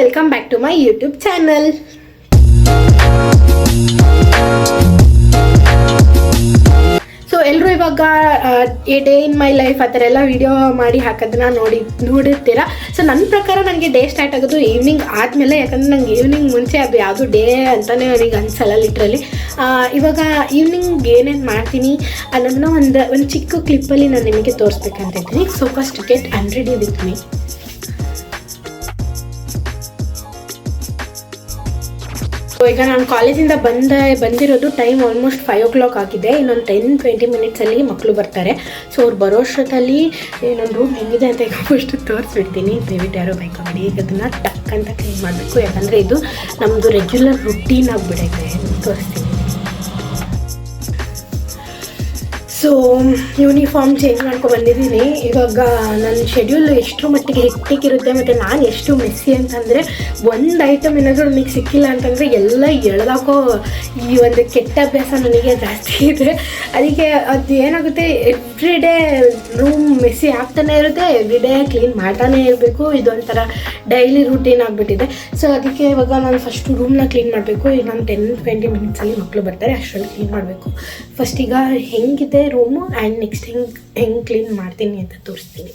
Welcome back to my YouTube channel so ಎಲ್ಲರೂ ಇವಾಗ a day in my life ಆ ಥರ ಎಲ್ಲ ವಿಡಿಯೋ ಮಾಡಿ ಹಾಕೋದನ್ನ ನೋಡಿ, ನೋಡಿರ್ತೀರ? ಸೊ ನನ್ನ ಪ್ರಕಾರ ನನಗೆ ಡೇ ಸ್ಟಾರ್ಟ್ ಆಗೋದು ಈವ್ನಿಂಗ್ ಆದಮೇಲೆ, ಯಾಕಂದರೆ ನಂಗೆ ಈವ್ನಿಂಗ್ ಮುಂಚೆ ಅದು ಯಾವುದು ಡೇ ಅಂತಲೇ ನನಗೆ ಅನ್ಸಲ್ಲ ಲಿಟ್ರಲಿ ಇವಾಗ ಈವ್ನಿಂಗ್ ಏನೇನು ಮಾಡ್ತೀನಿ ಅನ್ನೋದನ್ನ ಒಂದು ಒಂದು ಚಿಕ್ಕ ಕ್ಲಿಪ್ಪಲ್ಲಿ ನಾನು ನಿಮಗೆ ತೋರಿಸ್ಬೇಕಂತ ಇದ್ದೀನಿ. So first get unready with me So, ಈಗ ನಾನು ಕಾಲೇಜಿಂದ ಬಂದ ಬಂದಿರೋದು time almost five o'clock ಆಗಿದೆ. ಇನ್ನೊಂದು ಟೆನ್ ಟ್ವೆಂಟಿ ಮಿನಿಟ್ಸಲ್ಲಿ ಮಕ್ಕಳು ಬರ್ತಾರೆ. ಸೊ ಅವ್ರು ಬರೋ ಅಷ್ಟೊತ್ತಲ್ಲಿ ನನ್ನ ರೂಮ್ ಹೆಂಗಿದೆ ಅಂತ ಈಗ ಫಸ್ಟ್ ತೋರಿಸ್ಬಿಡ್ತೀನಿ. ದಯವಿಟ್ಟು ಯಾರೋ ಮಾಡಿ ಈಗ ಅದನ್ನು ಟಕ್ ಅಂತ ಕ್ಲೀನ್ ಮಾಡಬೇಕು. ಯಾಕಂದರೆ ಇದು ನಮ್ಮದು ರೆಗ್ಯುಲರ್ ರುಟೀನ್ ಆಗಿಬಿಡೈತೆ. ತೋರಿಸ್ತೀನಿ. ಸೊ ಯೂನಿಫಾರ್ಮ್ ಚೇಂಜ್ ಬಂದಿದ್ದೀನಿ ಇವಾಗ ನನ್ನ ಶೆಡ್ಯೂಲ್ ಎಷ್ಟು ಮಟ್ಟಿಗೆ ಹೆಕ್ಟಿಕ್ ಇರುತ್ತೆ ಮತ್ತು ನಾನು ಎಷ್ಟು ಮೆಸ್ಸಿ ಅಂತಂದರೆ ಒಂದು ಐಟಮ್ ಏನಾದರೂ ನನಗೆ ಸಿಕ್ಕಿಲ್ಲ ಅಂತಂದರೆ ಎಲ್ಲ ಎಳ್ದಾಕೋ ಈ ಒಂದು ಕೆಟ್ಟ ಅಭ್ಯಾಸ ನನಗೆ ಜಾಸ್ತಿ ಇದೆ. ಅದಕ್ಕೆ ಅದು ಏನಾಗುತ್ತೆ ಎವ್ರಿ ಡೇ ರೂಮ್ ಮೆಸ್ಸಿ ಆಗ್ತಾನೆ ಇರುತ್ತೆ ಎವ್ರಿ ಡೇ ಕ್ಲೀನ್ ಮಾಡ್ತಾನೆ ಇರಬೇಕು. ಇದೊಂಥರ ಡೈಲಿ ರೂಟೀನ್ ಆಗಿಬಿಟ್ಟಿದೆ. ಸೊ ಅದಕ್ಕೆ ಇವಾಗ ನಾನು ಫಸ್ಟು ರೂಮ್ನ ಕ್ಲೀನ್ ಮಾಡಬೇಕು. ಈಗ ನಾನು ಟೆನ್ ಟ್ವೆಂಟಿ ಮಿನಿಟ್ಸಲ್ಲಿ ಮಕ್ಕಳು ಬರ್ತಾರೆ, ಅಷ್ಟರಲ್ಲಿ ಕ್ಲೀನ್ ಮಾಡಬೇಕು. ಫಸ್ಟ್ ಈಗ ಹೆಂಗಿದೆ ರೂಮು ಆ್ಯಂಡ್ ನೆಕ್ಸ್ಟ್ ಹೆಂಗೆ ಹೆಂಗೆ ಕ್ಲೀನ್ ಮಾಡ್ತೀನಿ ಅಂತ ತೋರಿಸ್ತೀನಿ.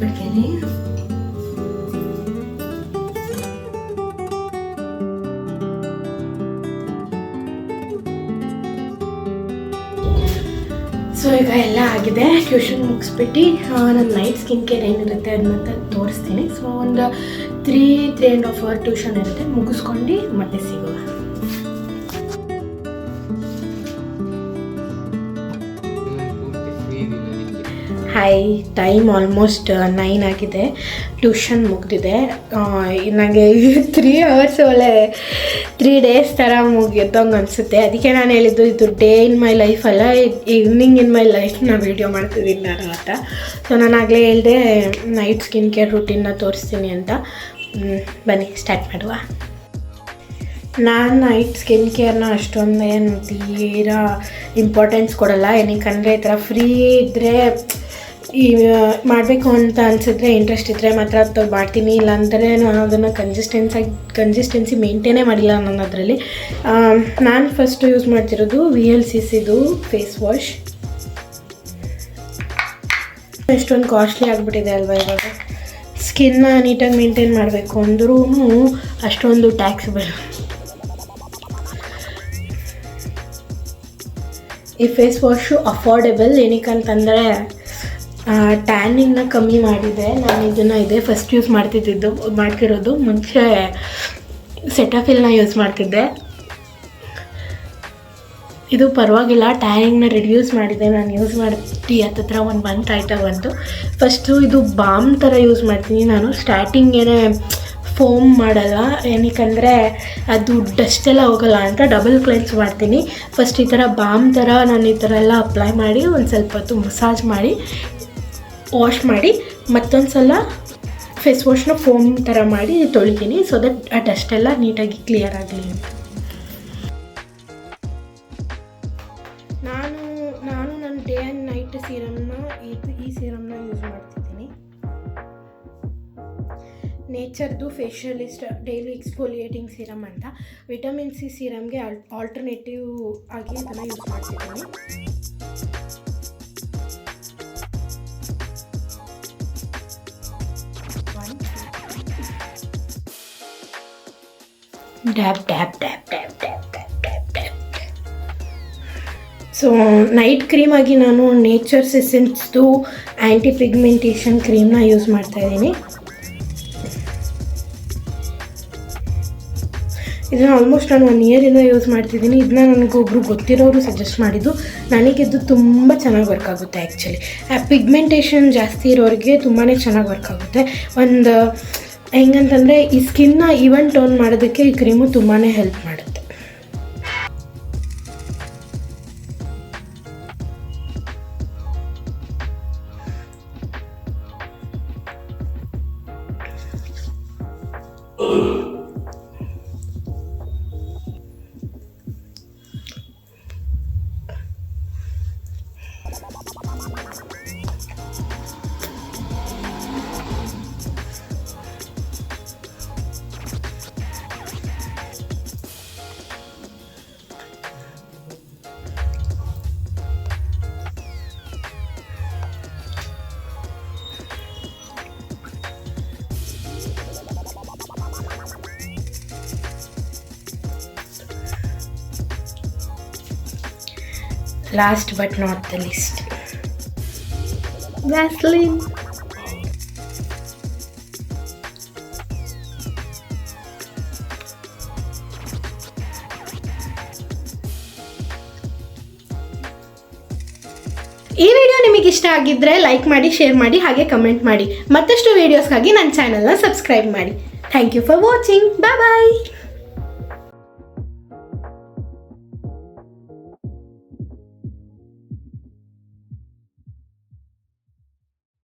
ಸೊ ಈಗ ಎಲ್ಲ ಆಗಿದೆ. ಟ್ಯೂಷನ್ ಮುಗಿಸ್ಬಿಟ್ಟು ನನ್ನ ನೈಟ್ ಸ್ಕಿನ್ ಕೇರ್ ಏನಿರುತ್ತೆ ಅದನ್ನ ತೋರಿಸ್ತೀನಿ. ಸೊ ಒಂದು three three and half hour tuition ಇರುತ್ತೆ. ಮುಗಿಸ್ಕೊಂಡು ಮತ್ತೆ ಸಿಗುವ ಹಾಯ್ ಟೈಮ್ ಆಲ್ಮೋಸ್ಟ್ ನೈನ್ ಆಗಿದೆ. ಟ್ಯೂಷನ್ ಮುಗಿದಿದೆ. ನನಗೆ ತ್ರೀ ಅವರ್ಸ್ ಒಳ್ಳೆ ತ್ರೀ ಡೇಸ್ ಥರ ಮುಗಿದಂಗೆ ಅನಿಸುತ್ತೆ. ಅದಕ್ಕೆ ನಾನು ಹೇಳಿದ್ದು, ಇದು ಡೇ ಇನ್ ಮೈ ಲೈಫ್ ಅಲ್ಲ ಈವ್ನಿಂಗ್ ಇನ್ ಮೈ ಲೈಫ್ನ ವೀಡಿಯೋ ಮಾಡ್ತಿದ್ದೀನಿ ನಾನು ಅಂತ. ಸೊ ನಾನು ಆಗಲೇ ಹೇಳಿದೆ ನೈಟ್ ಸ್ಕಿನ್ ಕೇರ್ ರುಟೀನ್ನ ತೋರಿಸ್ತೀನಿ ಅಂತ. ಬನ್ನಿ ಸ್ಟಾರ್ಟ್ ಮಾಡುವ. ನಾನು ನೈಟ್ ಸ್ಕಿನ್ ಕೇರ್ನ ಅಷ್ಟೊಂದು ಏನು ತೀರಾ ಇಂಪಾರ್ಟೆನ್ಸ್ ಕೊಡಲ್ಲ. ಏನಕ್ಕಂದರೆ ಈ ಥರ ಫ್ರೀ ಇದ್ದರೆ ಈ ಮಾಡಬೇಕು ಅಂತ ಅನಿಸಿದ್ರೆ ಇಂಟ್ರೆಸ್ಟ್ ಇದ್ದರೆ ಮಾತ್ರ ಅದು ಮಾಡ್ತೀನಿ. ಇಲ್ಲಾಂದರೆ ನಾನು ಅದನ್ನು ಕನ್ಸಿಸ್ಟೆನ್ಸಾಗಿ ಕನ್ಸಿಸ್ಟೆನ್ಸಿ ಮೇಂಟೈನೇ ಮಾಡಿಲ್ಲ ನಾನು ಅದರಲ್ಲಿ ನಾನು ಫಸ್ಟ್ ಯೂಸ್ ಮಾಡ್ತಿರೋದು ವಿ ಎಲ್ ಸಿ ಸಿದು ಫೇಸ್ ವಾಶ್ ಎಷ್ಟೊಂದು ಕಾಸ್ಟ್ಲಿ ಆಗಿಬಿಟ್ಟಿದೆ ಅಲ್ವಾ ಇವಾಗ. ಸ್ಕಿನ್ನ ನೀಟಾಗಿ ಮೇಂಟೈನ್ ಮಾಡಬೇಕು ಅಂದ್ರೂ ಅಷ್ಟೊಂದು ಟ್ಯಾಕ್ಸ್ ಬೇಡ ಈ ಫೇಸ್ ವಾಶು ಅಫೋರ್ಡೆಬಲ್ ಏನಕ್ಕಂತಂದರೆ ಟ್ಯಾನಿಂಗ್ನ ಕಮ್ಮಿ ಮಾಡಿದೆ ನಾನು ಇದನ್ನು ಇದೇ ಫಸ್ಟ್ ಯೂಸ್ ಮಾಡ್ತಿದ್ದಿದ್ದು, ಮಾಡ್ತಿರೋದು. ಮುಂಚೆ ಸೆಟಫಿಲ್ನ ಯೂಸ್ ಮಾಡ್ತಿದ್ದೆ. ಇದು ಪರವಾಗಿಲ್ಲ ಟ್ಯಾನಿಂಗ್ನ ರಿಡ್ಯೂಸ್ ಮಾಡಿದೆ ನಾನು ಯೂಸ್ ಮಾಡಿ ಹತ್ತತ್ರ ಒಂದು ಮಂತ್ ಆಯಿತು ಬಂತು. ಫಸ್ಟು ಇದು ಬಾಮ್ ಥರ ಯೂಸ್ ಮಾಡ್ತೀನಿ. ನಾನು ಸ್ಟಾರ್ಟಿಂಗ್ ಏನೇ ಫೋಮ್ ಮಾಡಲ್ಲ, ಏನಕ್ಕಂದರೆ ಅದು ಡಸ್ಟ್ ಎಲ್ಲ ಹೋಗಲ್ಲ ಅಂತ ಡಬಲ್ ಕ್ಲೆನ್ಸ್ ಮಾಡ್ತೀನಿ. ಫಸ್ಟ್ ಈ ಥರ ಬಾಮ್ ಥರ ನಾನು ಈ ಥರ ಎಲ್ಲ ಅಪ್ಲೈ ಮಾಡಿ ಒಂದು ಸ್ವಲ್ಪ ಹೊತ್ತು ಮಸಾಜ್ ಮಾಡಿ ವಾಶ್ ಮಾಡಿ ಮತ್ತೊಂದು ಸಲ ಫೇಸ್ ವಾಶ್ನ ಫೋಮ್ ಥರ ಮಾಡಿ ತೊಳಿತೀನಿ ಸೊ ದಟ್ ಆ ಡಸ್ಟ್ ಎಲ್ಲ ನೀಟಾಗಿ ಕ್ಲಿಯರ್ ಆಗಲಿ ನಾನು ನಾನು ನನ್ನ ಡೇ ಆ್ಯಂಡ್ ನೈಟ್ ಸೀರಮ್ನ ಇದು ಈ ಸೀರಮ್ನ ಯೂಸ್ ಮಾಡ್ತಿದ್ದೀನಿ. ನೇಚರ್ದು ಫೇಶಿಯಲಿಸ್ಟ್ ಡೈಲಿ ಎಕ್ಸ್ಫೋಲಿಯೇಟಿಂಗ್ ಸೀರಮ್ ಅಂತ. ವಿಟಮಿನ್ ಸಿ ಸೀರಮ್ಗೆ ಆಲ್ಟರ್ನೇಟಿವ್ ಆಗಿ ಅದನ್ನು ಯೂಸ್ ಮಾಡ್ತಿದ್ದೀನಿ. Dab dab dab dab dab dab dab dab so night cream ಆಗಿ ನಾನು ನೇಚರ್ಸ್ ಎಸೆನ್ಸ್ದು ಆ್ಯಂಟಿ ಪಿಗ್ಮೆಂಟೇಷನ್ ಕ್ರೀಮ್ನ ಯೂಸ್ ಮಾಡ್ತಾ ಇದ್ದೀನಿ. ಇದನ್ನು ಆಲ್ಮೋಸ್ಟ್ ನಾನು ಒನ್ ಇಯರಿಂದ ಯೂಸ್ ಮಾಡ್ತಿದ್ದೀನಿ. ಇದನ್ನ ನನಗೊಬ್ರು ಗೊತ್ತಿರೋರು ಸಜೆಸ್ಟ್ ಮಾಡಿದ್ದು. ನನಗಿದ್ದು ತುಂಬ ಚೆನ್ನಾಗಿ ವರ್ಕ್ ಆಗುತ್ತೆ ಆ್ಯಕ್ಚುಲಿ ಆ ಪಿಗ್ಮೆಂಟೇಷನ್ ಜಾಸ್ತಿ ಇರೋರಿಗೆ ತುಂಬಾ ಚೆನ್ನಾಗಿ ವರ್ಕ್ ಆಗುತ್ತೆ. ಒಂದು ಹೆಂಗಂತಂದರೆ ಈ ಸ್ಕಿನ್ನ ಈವನ್ ಟೋನ್ ಮಾಡೋದಕ್ಕೆ ಈ ಕ್ರೀಮು ತುಂಬಾ ಹೆಲ್ಪ್ ಮಾಡುತ್ತೆ. Last but not the least Vaseline ಈ ವಿಡಿಯೋ ನಿಮಗೆ ಇಷ್ಟ ಆಗಿದ್ದರೆ ಲೈಕ್ ಮಾಡಿ ಶೇರ್ ಮಾಡಿ ಹಾಗೆ ಕಮೆಂಟ್ ಮಾಡಿ. ಮತ್ತಷ್ಟು ವಿಡಿಯೋಸ್ಗಾಗಿ ನನ್ನ ಚಾನಲ್ನ ಸಬ್ಸ್ಕ್ರೈಬ್ ಮಾಡಿ. Thank you for watching bye bye